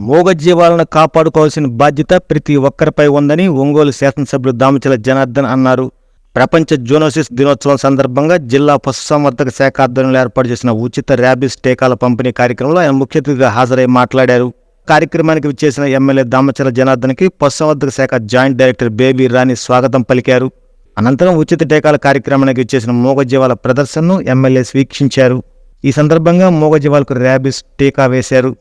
మూగజీవాలను కాపాడుకోవాల్సిన బాధ్యత ప్రతి ఒక్కరిపై ఉందని ఒంగోలు శాసనసభ్యులు దామచల జనార్దన్ అన్నారు. ప్రపంచ జూనోసిస్ దినోత్సవం సందర్భంగా జిల్లా పశుసంవర్ధక శాఖ ఆధ్వర్యంలో ఏర్పాటు చేసిన ఉచిత ర్యాబిస్ టీకాల పంపిణీ కార్యక్రమంలో ఆయన ముఖ్య అతిథిగా హాజరై మాట్లాడారు. కార్యక్రమానికి విచ్చేసిన ఎమ్మెల్యే దామచల జనార్దన్కి పశుసంవర్ధక శాఖ జాయింట్ డైరెక్టర్ బేబీ రాణి స్వాగతం పలికారు. అనంతరం ఉచిత టీకాల కార్యక్రమానికి విచ్చేసిన మూగజీవాల ప్రదర్శనను ఎమ్మెల్యే వీక్షించారు. ఈ సందర్భంగా మూగజీవాలకు ర్యాబిస్ టీకా వేశారు.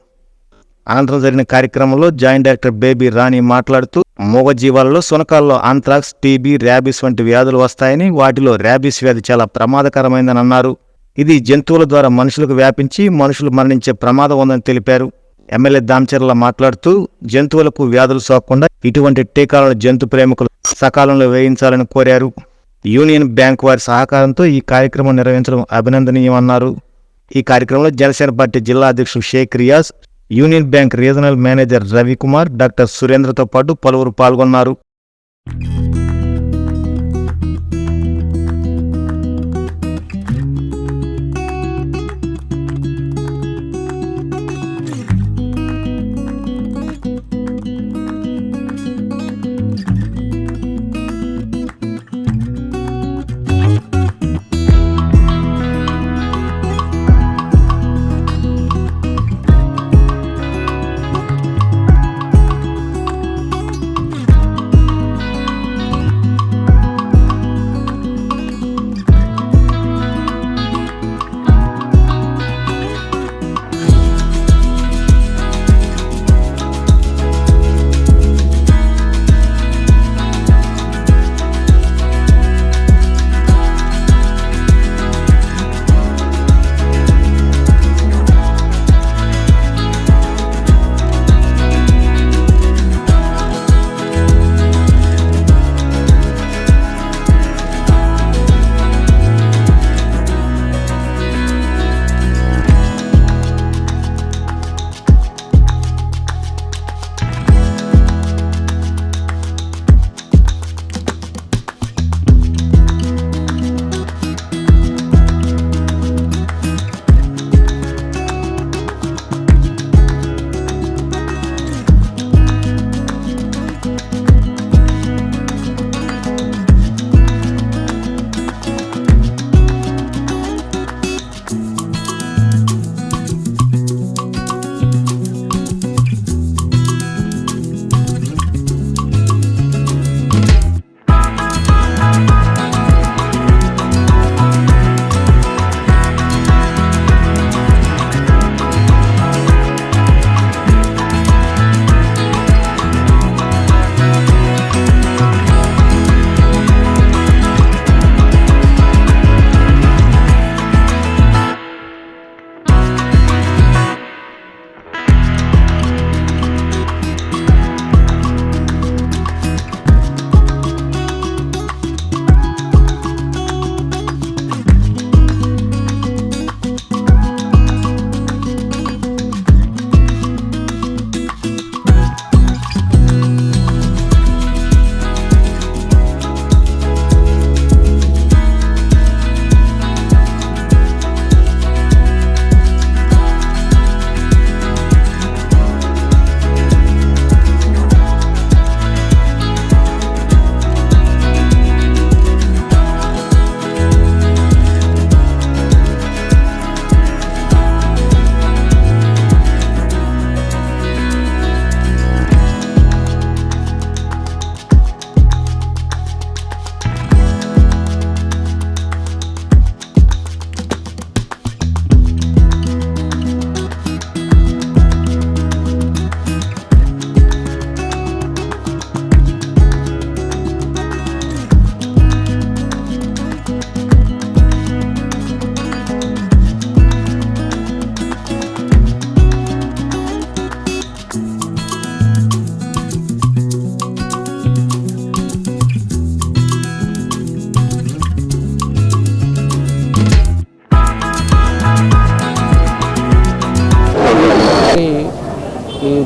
అనంతరం జరిగిన కార్యక్రమంలో జాయింట్ డైరెక్టర్ బేబీ రాణి మాట్లాడుతూ మూగజీవాలలో సునకాల్లో ఆంథ్రాక్స్ టీబీ ర్యాబిస్ వంటి వ్యాధులు వస్తాయని వాటిలో ర్యాబిస్ వ్యాధి చాలా ప్రమాదకరమైందని అన్నారు. ఇది జంతువుల ద్వారా మనుషులకు వ్యాపించి మనుషులు మరణించే ప్రమాదం ఉందని తెలిపారు. ఎమ్మెల్యే దామచర్ల మాట్లాడుతూ జంతువులకు వ్యాధులు సోకకుండా ఇటువంటి టీకాలను జంతు ప్రేమికులు సకాలంలో వేయించాలని కోరారు. యూనియన్ బ్యాంక్ వారి సహకారంతో ఈ కార్యక్రమం నిర్వహించడం అభినందనీయమన్నారు. ఈ కార్యక్రమంలో జనసేన పార్టీ జిల్లా అధ్యక్షుడు Sheikh Riyaz union bank regional manager Ravikumar doctor సురేంద్రతో పాటు పలువురు పాల్గొన్నారు.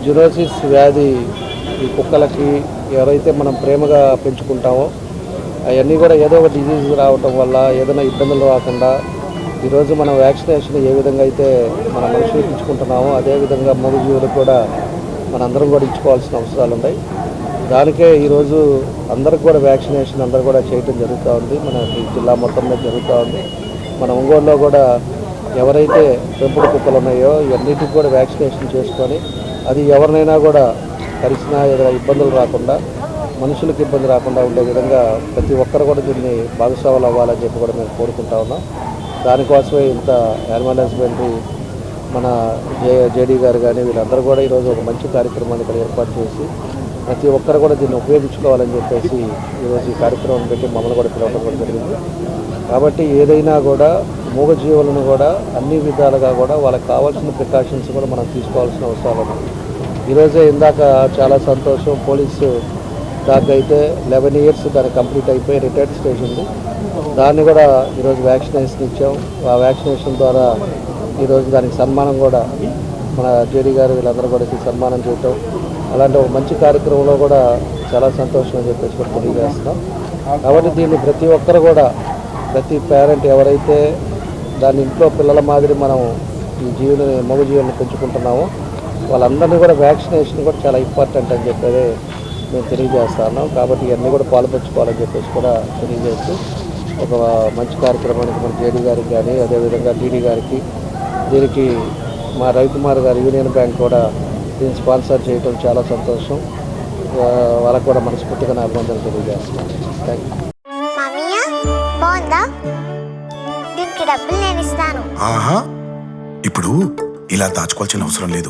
జునోసిస్ వ్యాధి ఈ కుక్కలకి ఎవరైతే మనం ప్రేమగా పెంచుకుంటామో అవన్నీ కూడా ఏదో ఒక డిజీజ్ రావటం వల్ల ఏదైనా ఇబ్బందులు రాకుండా ఈరోజు మనం వ్యాక్సినేషన్ ఏ విధంగా అయితే మనం మనుషులకు ఇచ్చుకుంటున్నామో అదేవిధంగా మూగజీవులకు కూడా మనందరం కూడా ఇచ్చుకోవాల్సిన అవసరాలు ఉన్నాయి. దానికే ఈరోజు అందరికి కూడా వ్యాక్సినేషన్ అందరు కూడా చేయటం జరుగుతూ ఉంది. మన జిల్లా మొత్తంలో జరుగుతూ ఉంది. మన ఒంగోలులో కూడా ఎవరైతే పెంపుడు కుక్కలు ఉన్నాయో ఇవన్నిటికి కూడా వ్యాక్సినేషన్ చేసుకొని అది ఎవరినైనా కూడా కలిసినా ఏదైనా ఇబ్బందులు రాకుండా మనుషులకు ఇబ్బంది రాకుండా ఉండే విధంగా ప్రతి ఒక్కరు కూడా దీన్ని భాగస్వాములు అవ్వాలని చెప్పి కూడా మేము కోరుకుంటా ఉన్నాం. దానికోసమే ఇంత యానిమల్ హస్బెండరీ మన జే జేడీ గారు కానీ వీళ్ళందరూ కూడా ఈరోజు ఒక మంచి కార్యక్రమాన్ని ఇక్కడ ఏర్పాటు చేసి ప్రతి ఒక్కరు కూడా దీన్ని ఉపయోగించుకోవాలని చెప్పేసి ఈరోజు ఈ కార్యక్రమం పెట్టి మమ్మల్ని కూడా పిలవడం కూడా జరిగింది. కాబట్టి ఏదైనా కూడా మూగజీవులను కూడా అన్ని విధాలుగా కూడా వాళ్ళకి కావాల్సిన ప్రికాషన్స్ కూడా మనం తీసుకోవాల్సిన అవసరాలు ఈరోజే ఇందాక చాలా సంతోషం. పోలీసు దాకైతే అయితే లెవెన్ ఇయర్స్ దాన్ని కంప్లీట్ అయిపోయి రిటైర్డ్ స్టేజ్ ఉంది. దాన్ని కూడా ఈరోజు వ్యాక్సినేషన్ ఇచ్చాం. ఆ వ్యాక్సినేషన్ ద్వారా ఈరోజు దానికి సన్మానం కూడా మన జేడీ గారు వీళ్ళందరూ కూడా సన్మానం చేయటం. అలాంటి ఒక మంచి కార్యక్రమంలో కూడా చాలా సంతోషం అని చెప్పేసి కూడా తెలియజేస్తున్నాం. కాబట్టి దీన్ని ప్రతి ఒక్కరు కూడా ప్రతి పేరెంట్ ఎవరైతే దాని ఇంట్లో పిల్లల మాదిరి మనం ఈ జీవుని మగ జీవుని పెంచుకుంటున్నామో వాళ్ళందరినీ కూడా వ్యాక్సినేషన్ కూడా చాలా ఇంపార్టెంట్ అని చెప్పేది మేము తెలియజేస్తున్నాం కాబట్టి ఇవన్నీ కూడా పాల్పంచుకోవాలని చెప్పేసి కూడా తెలియజేస్తూ ఒక మంచి కార్యక్రమానికి మన జేడీ గారికి కానీ అదేవిధంగా డీడీ గారికి దీనికి మా రవికుమార్ గారు యూనియన్ బ్యాంక్ కూడా దీన్ని స్పాన్సర్ చేయడం చాలా సంతోషం. వాళ్ళకు కూడా మనస్ఫూర్తిగా నా అభినందనలు తెలియజేస్తున్నాను. థ్యాంక్ యూ డబ్బులు నేను ఇస్తాను. ఆహా! ఇప్పుడు ఇలా దాచుకోవాల్సిన అవసరం లేదు.